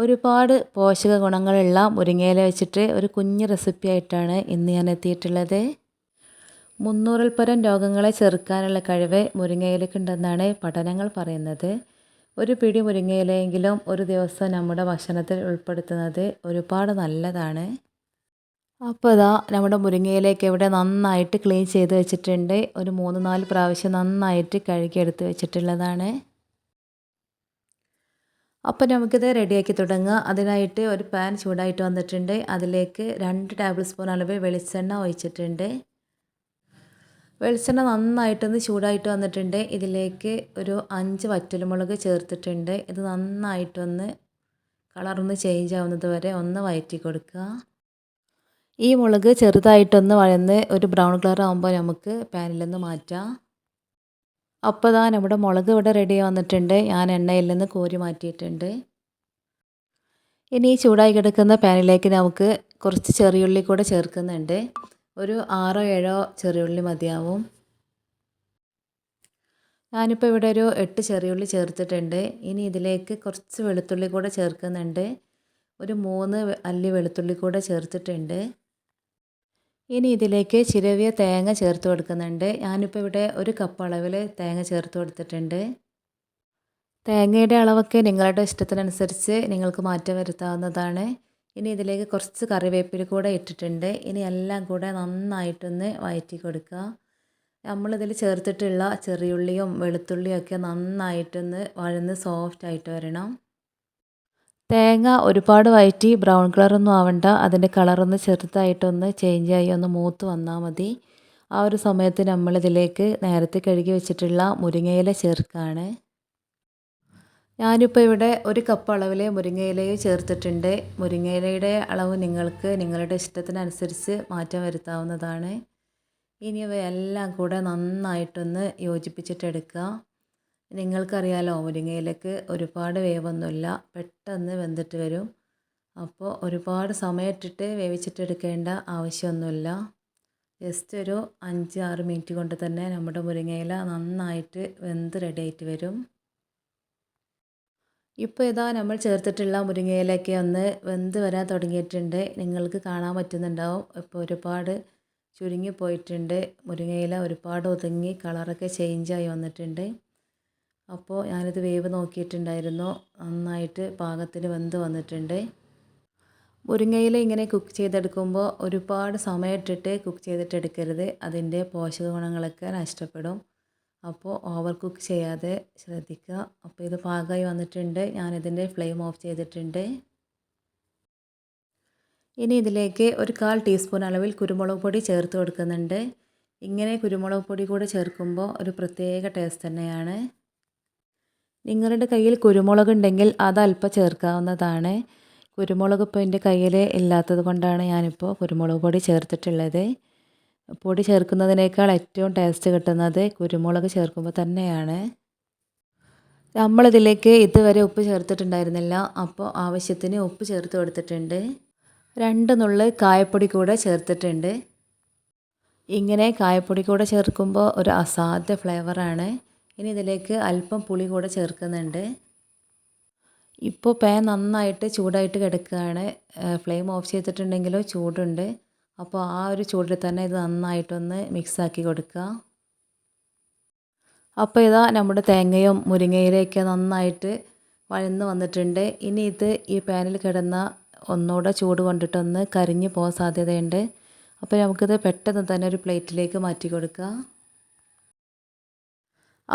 ഒരുപാട് പോഷക ഗുണങ്ങളുള്ള മുരിങ്ങയില വെച്ചിട്ട് ഒരു കുഞ്ഞ് റെസിപ്പി ആയിട്ടാണ് ഇന്ന് ഞാൻ എത്തിയിട്ടുള്ളത്. മുന്നൂറിൽ പരം രോഗങ്ങളെ ചെറുക്കാനുള്ള കഴിവ് മുരിങ്ങയിലക്കുണ്ടെന്നാണ് പഠനങ്ങൾ പറയുന്നത്. ഒരു പിടി മുരിങ്ങയിലയെങ്കിലും ഒരു ദിവസം നമ്മുടെ ഭക്ഷണത്തിൽ ഉൾപ്പെടുത്തുന്നത് ഒരുപാട് നല്ലതാണ്. അപ്പോൾ ഇതാ നമ്മുടെ മുരിങ്ങയിലേക്ക് ഇവിടെ നന്നായിട്ട് ക്ലീൻ ചെയ്ത് വെച്ചിട്ടുണ്ട്. ഒരു മൂന്ന് നാല് പ്രാവശ്യം നന്നായിട്ട് കഴുകിയെടുത്ത് വെച്ചിട്ടുള്ളതാണ്. അപ്പോൾ നമുക്കിത് റെഡിയാക്കി തുടങ്ങുക അതിനായിട്ട് ഒരു പാൻ ചൂടായിട്ട് വന്നിട്ടുണ്ട്. അതിലേക്ക് രണ്ട് ടേബിൾ സ്പൂൺ അളവ് വെളിച്ചെണ്ണ ഒഴിച്ചിട്ടുണ്ട്. വെളിച്ചെണ്ണ നന്നായിട്ടൊന്ന് ചൂടായിട്ട് വന്നിട്ടുണ്ട്. ഇതിലേക്ക് ഒരു അഞ്ച് വറ്റൽമുളക് ചേർത്തിട്ടുണ്ട്. ഇത് നന്നായിട്ടൊന്ന് കളറൊന്ന് ചേഞ്ച് ആവുന്നത് വരെ ഒന്ന് വയറ്റി കൊടുക്കുക. ഈ മുളക് ചെറുതായിട്ടൊന്ന് വഴന്ന് ഒരു ബ്രൗൺ കളർ ആകുമ്പോൾ നമുക്ക് പാനിൽ നിന്ന് മാറ്റാം. അപ്പോൾ ഇതാ നമ്മുടെ മുളക് ഇവിടെ റെഡി വന്നിട്ടുണ്ട്. ഞാൻ എണ്ണയിൽ നിന്ന് കോരി മാറ്റിയിട്ടുണ്ട്. ഇനി ചൂടായി കിടക്കുന്ന പാനിലേക്ക് നമുക്ക് കുറച്ച് ചെറിയുള്ളി കൂടെ ചേർക്കുന്നുണ്ട്. ഒരു ആറോ ഏഴോ ചെറിയുള്ളി മതിയാവും. ഞാനിപ്പോൾ ഇവിടെ ഒരു എട്ട് ചെറിയുള്ളി ചേർത്തിട്ടുണ്ട്. ഇനി ഇതിലേക്ക് കുറച്ച് വെളുത്തുള്ളി കൂടെ ചേർക്കുന്നുണ്ട്. ഒരു മൂന്ന് അല്ലി വെളുത്തുള്ളി കൂടെ ചേർത്തിട്ടുണ്ട്. ഇനി ഇതിലേക്ക് ചിരവിയ തേങ്ങ ചേർത്ത് കൊടുക്കുന്നുണ്ട്. ഞാനിപ്പോൾ ഇവിടെ ഒരു കപ്പ് അളവിൽ തേങ്ങ ചേർത്ത് കൊടുത്തിട്ടുണ്ട്. തേങ്ങയുടെ അളവൊക്കെ നിങ്ങളുടെ ഇഷ്ടത്തിനനുസരിച്ച് നിങ്ങൾക്ക് മാറ്റം വരുത്താവുന്നതാണ്. ഇനി ഇതിലേക്ക് കുറച്ച് കറിവേപ്പില കൂടെ ഇട്ടിട്ടുണ്ട്. ഇനി എല്ലാം കൂടെ നന്നായിട്ടൊന്ന് വയറ്റി കൊടുക്കുക. നമ്മളിതിൽ ചേർത്തിട്ടുള്ള ചെറിയുള്ളിയും വെളുത്തുള്ളിയും ഒക്കെ നന്നായിട്ടൊന്ന് വഴന്ന് സോഫ്റ്റ് ആയിട്ട് വരണം. തേങ്ങ ഒരുപാട് വയറ്റി ബ്രൗൺ കളറൊന്നും ആവണ്ട. അതിന്റെ കളറൊന്ന് ചെറുതായിട്ടൊന്ന് ചേഞ്ചായി ഒന്ന് മൂത്ത് വന്നാൽ മതി. ആ ഒരു സമയത്ത് നമ്മളിതിലേക്ക് നേരത്തെ കഴുകി വെച്ചിട്ടുള്ള മുരിങ്ങയില ചേർക്കുകയാണ് ഞാനിപ്പോൾ ഇവിടെ ഒരു കപ്പ് അളവിൽ മുരിങ്ങയിലയും ചേർത്തിട്ടുണ്ട്. മുരിങ്ങയിലയുടെ അളവ് നിങ്ങൾക്ക് നിങ്ങളുടെ ഇഷ്ടത്തിനനുസരിച്ച് മാറ്റം വരുത്താവുന്നതാണ്. ഇനി ഇവയെല്ലാം കൂടെ നന്നായിട്ടൊന്ന് യോജിപ്പിച്ചിട്ടെടുക്കുക നിങ്ങൾക്കറിയാലോ മുരിങ്ങയിലക്ക് ഒരുപാട് വേവൊന്നുമില്ല. പെട്ടെന്ന് വെന്തിട്ട് വരും. അപ്പോൾ ഒരുപാട് സമയമിട്ടിട്ട് വേവിച്ചിട്ടെടുക്കേണ്ട ആവശ്യമൊന്നുമില്ല. ജസ്റ്റ് ഒരു അഞ്ച് ആറ് മിനിറ്റ് കൊണ്ട് തന്നെ നമ്മുടെ മുരിങ്ങയില നന്നായിട്ട് വെന്ത് റെഡി ആയിട്ട് വരും. ഇപ്പോൾ ഇതാ നമ്മൾ ചേർത്തിട്ടുള്ള മുരിങ്ങയിലൊക്കെ ഒന്ന് വെന്ത് വരാൻ തുടങ്ങിയിട്ടുണ്ട്. നിങ്ങൾക്ക് കാണാൻ പറ്റുന്നുണ്ടാവും. ഇപ്പോൾ ഒരുപാട് ചുരുങ്ങി പോയിട്ടുണ്ട് മുരിങ്ങയില ഒരുപാട് ഒതുങ്ങി കളറൊക്കെ ചേഞ്ചായി വന്നിട്ടുണ്ട്. അപ്പോൾ ഞാനിത് വേവ് നോക്കിയിട്ടുണ്ടായിരുന്നു. നന്നായിട്ട് പാകത്തിന് വെന്ത് വന്നിട്ടുണ്ട്. മുരിങ്ങയില ഇങ്ങനെ കുക്ക് ചെയ്തെടുക്കുമ്പോൾ ഒരുപാട് സമയമിട്ടിട്ട് കുക്ക് ചെയ്തിട്ടെടുക്കരുത്. അതിന്റെ പോഷക ഗുണങ്ങളൊക്കെ നഷ്ടപ്പെടും. അപ്പോൾ ഓവർ കുക്ക് ചെയ്യാതെ ശ്രദ്ധിക്കുക. അപ്പോൾ ഇത് പാകമായി വന്നിട്ടുണ്ട്. ഞാനിതിന്റെ ഫ്ലെയിം ഓഫ് ചെയ്തിട്ടുണ്ട്. ഇനി ഇതിലേക്ക് ഒരു കാൽ ടീസ്പൂൺ അളവിൽ കുരുമുളക് പൊടി ചേർത്ത് കൊടുക്കുന്നുണ്ട്. ഇങ്ങനെ കുരുമുളക് പൊടി കൂടെ ചേർക്കുമ്പോൾ ഒരു പ്രത്യേക ടേസ്റ്റ് തന്നെയാണ്. നിങ്ങളുടെ കയ്യിൽ കുരുമുളക് ഉണ്ടെങ്കിൽ അത് അല്പം ചേർക്കാവുന്നതാണ്. കുരുമുളക് ഇപ്പോൾ എന്റെ കയ്യിൽ ഇല്ലാത്തത് കൊണ്ടാണ് ഞാനിപ്പോൾ കുരുമുളക് പൊടി ചേർത്തിട്ടുള്ളത്. പൊടി ചേർക്കുന്നതിനേക്കാൾ ഏറ്റവും ടേസ്റ്റ് കിട്ടുന്നത് കുരുമുളക് ചേർക്കുമ്പോൾ തന്നെയാണ്. നമ്മളിതിലേക്ക് ഇതുവരെ ഉപ്പ് ചേർത്തിട്ടുണ്ടായിരുന്നില്ല. അപ്പോൾ ആവശ്യത്തിന് ഉപ്പ് ചേർത്ത് കൊടുത്തിട്ടുണ്ട്. രണ്ട് നുള്ള് കായപ്പൊടി കൂടെ ചേർത്തിട്ടുണ്ട്. ഇങ്ങനെ കായപ്പൊടി കൂടെ ചേർക്കുമ്പോൾ ഒരു അസാധ്യ ഫ്ലേവറാണ്. ഇനി ഇതിലേക്ക് അല്പം പുളി കൂടെ ചേർക്കുന്നുണ്ട്. ഇപ്പോൾ പാൻ നന്നായിട്ട് ചൂടായിട്ട് കിടക്കുകയാണ്. ഫ്ലെയിം ഓഫ് ചെയ്തിട്ടുണ്ടെങ്കിലോ ചൂടുണ്ട്. അപ്പോൾ ആ ഒരു ചൂടിൽ തന്നെ ഇത് നന്നായിട്ടൊന്ന് മിക്സാക്കി കൊടുക്കുക. അപ്പോൾ ഇതാ നമ്മുടെ തേങ്ങയും മുരിങ്ങയിലൊക്കെ നന്നായിട്ട് വഴന്ന് വന്നിട്ടുണ്ട്. ഇനി ഇത് ഈ പാനിൽ കിടന്ന ഒന്നുകൂടെ ചൂട് കൊണ്ടിട്ടൊന്ന് കരിഞ്ഞു പോകാൻ സാധ്യതയുണ്ട്. അപ്പോൾ നമുക്കിത് പെട്ടെന്ന് തന്നെ ഒരു പ്ലേറ്റിലേക്ക് മാറ്റി കൊടുക്കുക.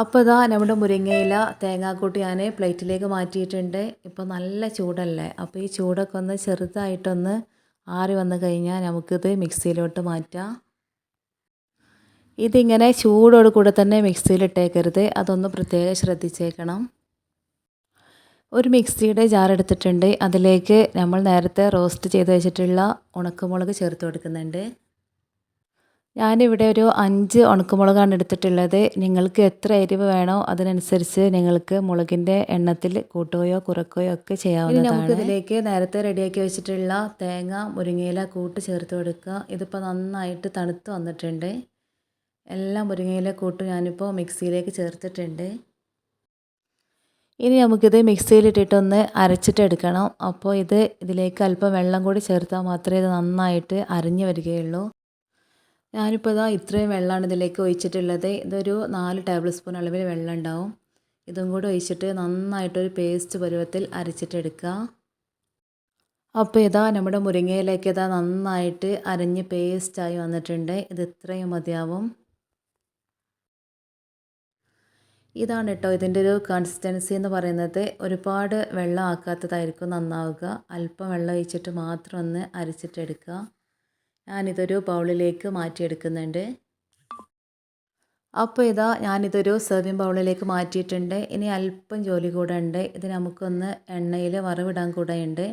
അപ്പോൾ ഇതാ നമ്മുടെ മുരിങ്ങയില തേങ്ങാക്കൂട്ടി ഞാൻ പ്ലേറ്റിലേക്ക് മാറ്റിയിട്ടുണ്ട്. ഇപ്പോൾ നല്ല ചൂടല്ലേ? അപ്പോൾ ഈ ചൂടൊക്കെ ഒന്ന് ചെറുതായിട്ടൊന്ന് ആറി വന്നു കഴിഞ്ഞാൽ നമുക്കിത് മിക്സിയിലോട്ട് മാറ്റാം. ഇതിങ്ങനെ ചൂടോട് കൂടെ തന്നെ മിക്സിയിലിട്ടേക്കരുത്. അതൊന്ന് പ്രത്യേകം ശ്രദ്ധിച്ചേക്കണം. ഒരു മിക്സിയുടെ ജാർ എടുത്തിട്ടുണ്ട്. അതിലേക്ക് നമ്മൾ നേരത്തെ റോസ്റ്റ് ചെയ്ത് വെച്ചിട്ടുള്ള ഉണക്കമുളക് ചേർത്ത് കൊടുക്കുന്നുണ്ട്. ഞാനിവിടെ ഒരു അഞ്ച് ഉണക്കമുളകാണ് എടുത്തിട്ടുള്ളത്. നിങ്ങൾക്ക് എത്ര എരിവ് വേണോ അതിനനുസരിച്ച് നിങ്ങൾക്ക് മുളകിന്റെ എണ്ണത്തിൽ കൂട്ടുകയോ കുറക്കുകയോ ഒക്കെ ചെയ്യാവുന്നതാണ്. നമുക്ക് ഇതിലേക്ക് നേരത്തെ റെഡിയാക്കി വെച്ചിട്ടുള്ള തേങ്ങ മുരിങ്ങയില കൂട്ട് ചേർത്ത് കൊടുക്കുക. ഇതിപ്പോൾ നന്നായിട്ട് തണുത്ത് വന്നിട്ടുണ്ട്. എല്ലാ മുരിങ്ങയില കൂട്ടും ഞാനിപ്പോൾ മിക്സിയിലേക്ക് ചേർത്തിട്ടുണ്ട്. ഇനി നമുക്കിത് മിക്സിയിലിട്ടിട്ടൊന്ന് അരച്ചിട്ടെടുക്കണം അപ്പോൾ ഇത് ഇതിലേക്ക് അല്പം വെള്ളം കൂടി ചേർത്താൽ മാത്രമേ ഇത് നന്നായിട്ട് അരിഞ്ഞു വരികയുള്ളൂ. ഞാനിപ്പോൾ ഇതാ ഇത്രയും വെള്ളമാണ് ഇതിലേക്ക് ഒഴിച്ചിട്ടുള്ളത്. ഇതൊരു നാല് ടേബിൾ സ്പൂൺ അളവിൽ വെള്ളം ഉണ്ടാവും ഇതും കൂടി ഒഴിച്ചിട്ട് നന്നായിട്ടൊരു പേസ്റ്റ് പരുവത്തിൽ അരച്ചിട്ടെടുക്കുക. അപ്പോൾ ഇതാ നമ്മുടെ മുരിങ്ങയിലേക്ക് ഇതാ നന്നായിട്ട് അരഞ്ഞ് പേസ്റ്റായി വന്നിട്ടുണ്ട്. ഇത് ഇത്രയും മതിയാവും. ഇതാണ് കേട്ടോ ഇതിന്റെ ഒരു കൺസിസ്റ്റൻസി എന്ന് പറയുന്നത്. ഒരുപാട് വെള്ളം ആക്കാത്തതായിരിക്കും നന്നാവുക. അല്പം വെള്ളം ഒഴിച്ചിട്ട് മാത്രം ഒന്ന് അരച്ചിട്ടെടുക്കുക. ഞാനിതൊരു ബൗളിലേക്ക് മാറ്റിയെടുക്കുന്നുണ്ട്. അപ്പോൾ ഇതാ ഞാനിതൊരു സെർവിങ് ബൗളിലേക്ക് മാറ്റിയിട്ടുണ്ട്. ഇനി അല്പം ജോലി കൂടെ ഉണ്ട്. ഇത് നമുക്കൊന്ന് എണ്ണയിൽ വറവിടാൻ കൂടെ ഉണ്ട്.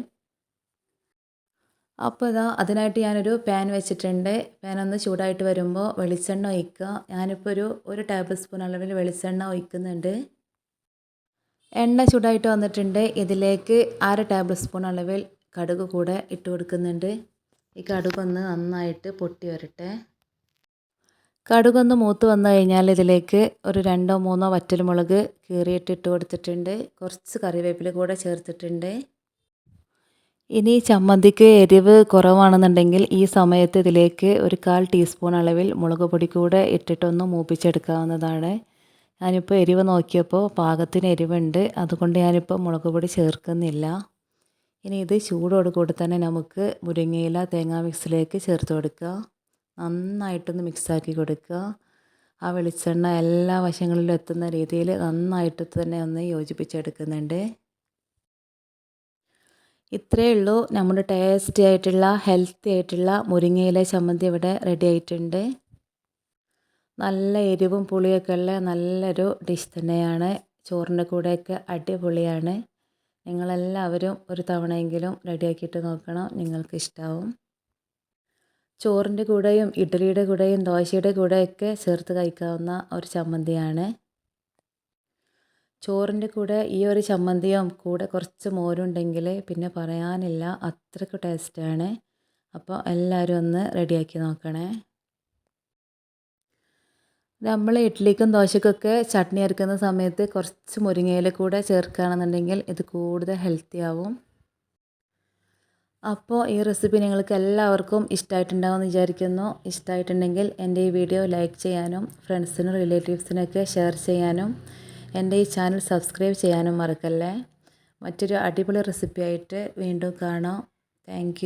അപ്പോൾ ഇതാ അതിനായിട്ട് ഞാനൊരു പാൻ വെച്ചിട്ടുണ്ട്. പാൻ ഒന്ന് ചൂടായിട്ട് വരുമ്പോൾ വെളിച്ചെണ്ണ ഒഴിക്കുക. ഞാനിപ്പോൾ ഒരു ഒരു ടേബിൾ സ്പൂൺ അളവിൽ വെളിച്ചെണ്ണ ഒഴിക്കുന്നുണ്ട്. എണ്ണ ചൂടായിട്ട് വന്നിട്ടുണ്ട്. ഇതിലേക്ക് അര ടേബിൾ സ്പൂൺ അളവിൽ കടുക് കൂടെ ഇട്ട് കൊടുക്കുന്നുണ്ട്. ഈ കടുകൊന്ന് നന്നായിട്ട് പൊട്ടി വരട്ടെ. കടുകൊന്ന് മൂത്ത് വന്നു കഴിഞ്ഞാൽ ഇതിലേക്ക് ഒരു രണ്ടോ മൂന്നോ വറ്റൽമുളക് കീറിയിട്ട് ഇട്ട് കൊടുത്തിട്ടുണ്ട്. കുറച്ച് കറിവേപ്പില കൂടെ ചേർത്തിട്ടുണ്ട്. ഇനി ചമ്മന്തിക്ക് എരിവ് കുറവാണെന്നുണ്ടെങ്കിൽ ഈ സമയത്ത് ഇതിലേക്ക് ഒരു കാൽ ടീസ്പൂൺ അളവിൽ മുളക് പൊടി കൂടെ ഇട്ടിട്ടൊന്ന് മൂപ്പിച്ചെടുക്കാവുന്നതാണ്. ഞാനിപ്പോൾ എരിവ് നോക്കിയപ്പോൾ പാകത്തിന് എരിവുണ്ട്. അതുകൊണ്ട് ഞാനിപ്പോൾ മുളക് പൊടി ചേർക്കുന്നില്ല. ഇനി ഇത് ചൂടോട് കൂടി തന്നെ നമുക്ക് മുരിങ്ങയില തേങ്ങാ മിക്സിലേക്ക് ചേർത്ത് കൊടുക്കുക. നന്നായിട്ടൊന്ന് മിക്സാക്കി കൊടുക്കുക. ആ വെളിച്ചെണ്ണ എല്ലാ വശങ്ങളിലും എത്തുന്ന രീതിയിൽ നന്നായിട്ട് തന്നെ ഒന്ന് യോജിപ്പിച്ചെടുക്കുന്നുണ്ട്. ഇത്രയേ ഉള്ളൂ. നമ്മുടെ ടേസ്റ്റി ആയിട്ടുള്ള ഹെൽത്തി ആയിട്ടുള്ള മുരിങ്ങയില ചമ്മന്തി ഇവിടെ റെഡി ആയിട്ടുണ്ട്. നല്ല എരിവും പുളിയൊക്കെ ഉള്ള നല്ലൊരു ഡിഷ് തന്നെയാണ്. ചോറിന്റെ കൂടെയൊക്കെ അടിപൊളിയാണ്. നിങ്ങളെല്ലാവരും ഒരു തവണയെങ്കിലും റെഡിയാക്കിയിട്ട് നോക്കണം. നിങ്ങൾക്ക് ഇഷ്ടമാവും ചോറിന്റെ കൂടെയും ഇഡ്ഡലിയുടെ കൂടെയും ദോശയുടെ കൂടെയൊക്കെ ചേർത്ത് കഴിക്കാവുന്ന ഒരു ചമ്മന്തിയാണ്. ചോറിന്റെ കൂടെ ഈ ഒരു ചമ്മന്തിയും കൂടെ കുറച്ച് മോരുണ്ടെങ്കിൽ പിന്നെ പറയാനില്ല. അത്രയ്ക്ക് ടേസ്റ്റാണ്. അപ്പോൾ എല്ലാവരും ഒന്ന് റെഡിയാക്കി നോക്കണേ. നമ്മൾ ഇഡ്ഡലിക്കും ദോശക്കൊക്കെ ചട്നി അരക്കുന്ന സമയത്ത് കുറച്ച് മുരിങ്ങയില കൂടെ ചേർക്കുകയാണെന്നുണ്ടെങ്കിൽ ഇത് കൂടുതൽ ഹെൽത്തി ആവും. അപ്പോൾ ഈ റെസിപ്പി നിങ്ങൾക്ക് എല്ലാവർക്കും ഇഷ്ടമായിട്ടുണ്ടാവുമെന്ന് വിചാരിക്കുന്നു. ഇഷ്ടമായിട്ടുണ്ടെങ്കിൽ എന്റെ ഈ വീഡിയോ ലൈക്ക് ചെയ്യാനും ഫ്രണ്ട്സിനും റിലേറ്റീവ്സിനൊക്കെ ഷെയർ ചെയ്യാനും എന്റെ ഈ ചാനൽ സബ്സ്ക്രൈബ് ചെയ്യാനും മറക്കല്ലേ. മറ്റൊരു അടിപൊളി റെസിപ്പി ആയിട്ട് വീണ്ടും കാണാം. താങ്ക്